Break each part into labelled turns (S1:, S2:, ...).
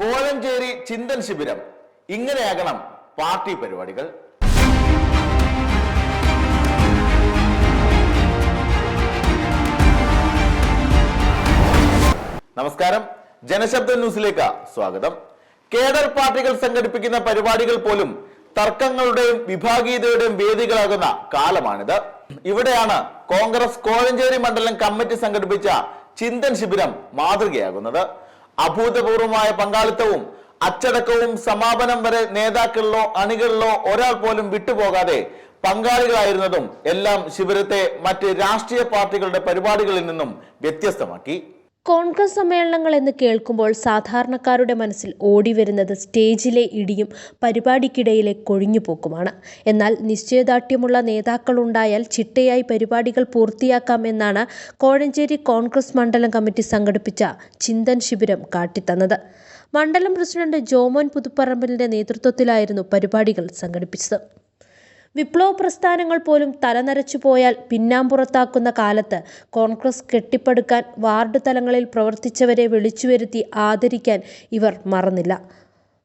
S1: കോഴഞ്ചേരി ചിന്തൻ ശിബിരം. ഇങ്ങനെയാകണം പാർട്ടി പരിപാടികൾ. നമസ്കാരം. ജനശബ്ദ ന്യൂസിലേക്ക് സ്വാഗതം. കേഡർ പാർട്ടികൾ സംഘടിപ്പിക്കുന്ന പരിപാടികൾ പോലും തർക്കങ്ങളുടെയും വിഭാഗീയതയുടെയും വേദികളാകുന്ന കാലമാണിത്. ഇവിടെയാണ് കോൺഗ്രസ് കോഴഞ്ചേരി മണ്ഡലം കമ്മിറ്റി സംഘടിപ്പിച്ച ചിന്തൻ ശിബിരം മാതൃകയാകുന്നത്. അഭൂതപൂർവമായ പങ്കാളിത്തവും അച്ചടക്കവും സമാപനം വരെ നേതാക്കളിലോ അണികളിലോ ഒരാൾ പോലും വിട്ടുപോകാതെ പങ്കാളികളായിരുന്നതും എല്ലാം ശിബിരത്തെ മറ്റ് രാഷ്ട്രീയ പാർട്ടികളുടെ പരിപാടികളിൽ നിന്നും വ്യത്യസ്തമാക്കി.
S2: കോൺഗ്രസ് സമ്മേളനങ്ങൾ എന്ന് കേൾക്കുമ്പോൾ സാധാരണക്കാരുടെ മനസ്സിൽ ഓടിവരുന്നത് സ്റ്റേജിലെ ഇടിയും പരിപാടിക്കിടയിലെ കൊഴിഞ്ഞുപോക്കുമാണ്. എന്നാൽ നിശ്ചയദാർഢ്യമുള്ള നേതാക്കളുണ്ടായാൽ ചിട്ടയായി പരിപാടികൾ പൂർത്തിയാക്കാം എന്നാണ് കോഴഞ്ചേരി കോൺഗ്രസ് മണ്ഡലം കമ്മിറ്റി സംഘടിപ്പിച്ച ചിന്തൻ ശിബിരം കാട്ടിത്തന്നത്. മണ്ഡലം പ്രസിഡന്റ് ജോമോൻ പുതുപ്പറമ്പിലിന്റെ നേതൃത്വത്തിലായിരുന്നു പരിപാടികൾ സംഘടിപ്പിച്ചത്. വിപ്ലവ പ്രസ്ഥാനങ്ങൾ പോലും തലനരച്ചു പോയാൽ പിന്നാമ്പുറത്താക്കുന്ന കാലത്ത് കോൺഗ്രസ് കെട്ടിപ്പടുക്കാൻ വാർഡ് തലങ്ങളിൽ പ്രവർത്തിച്ചവരെ വിളിച്ചുവരുത്തി ആദരിക്കാൻ ഇവർ മറന്നില്ല.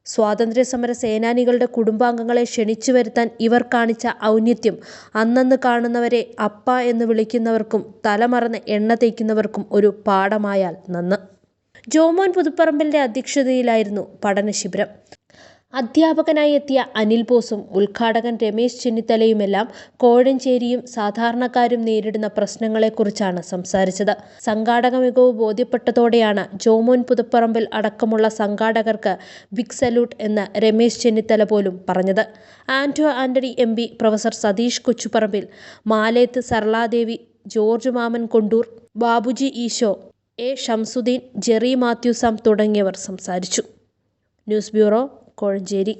S2: സ്വാതന്ത്ര്യസമര സേനാനികളുടെ കുടുംബാംഗങ്ങളെ ക്ഷണിച്ചു വരുത്താൻ ഇവർ കാണിച്ച ഔന്നിത്യം അന്നന്ന് കാണുന്നവരെ അപ്പ എന്ന് വിളിക്കുന്നവർക്കും തലമറന്ന് എണ്ണ തേക്കുന്നവർക്കും ഒരു പാഠമായാൽ നന്ന്. ജോമോൻ പുതുപ്പറമ്പിന്റെ അധ്യക്ഷതയിലായിരുന്നു പഠനശിബിരം. അധ്യാപകനായി എത്തിയ അനിൽ ബോസും ഉദ്ഘാടകൻ രമേശ് ചെന്നിത്തലയുമെല്ലാം കോഴഞ്ചേരിയും സാധാരണക്കാരും നേരിടുന്ന പ്രശ്നങ്ങളെക്കുറിച്ചാണ് സംസാരിച്ചത്. സംഘാടക മികവ് ബോധ്യപ്പെട്ടതോടെയാണ് ജോമോൻ പുതുപ്പറമ്പിൽ അടക്കമുള്ള സംഘാടകർക്ക് ബിഗ് സല്യൂട്ട് എന്ന് രമേശ് ചെന്നിത്തല പോലും പറഞ്ഞത്. Anto Antony M professor Satheesh Kochuparambil Maleth Sarladevi George Mammen Kondoor Babuji Eesho A Shamsuddeen Jerry Mathew Sam തുടങ്ങിയവർ സംസാരിച്ചു. News bureau Kozhencherry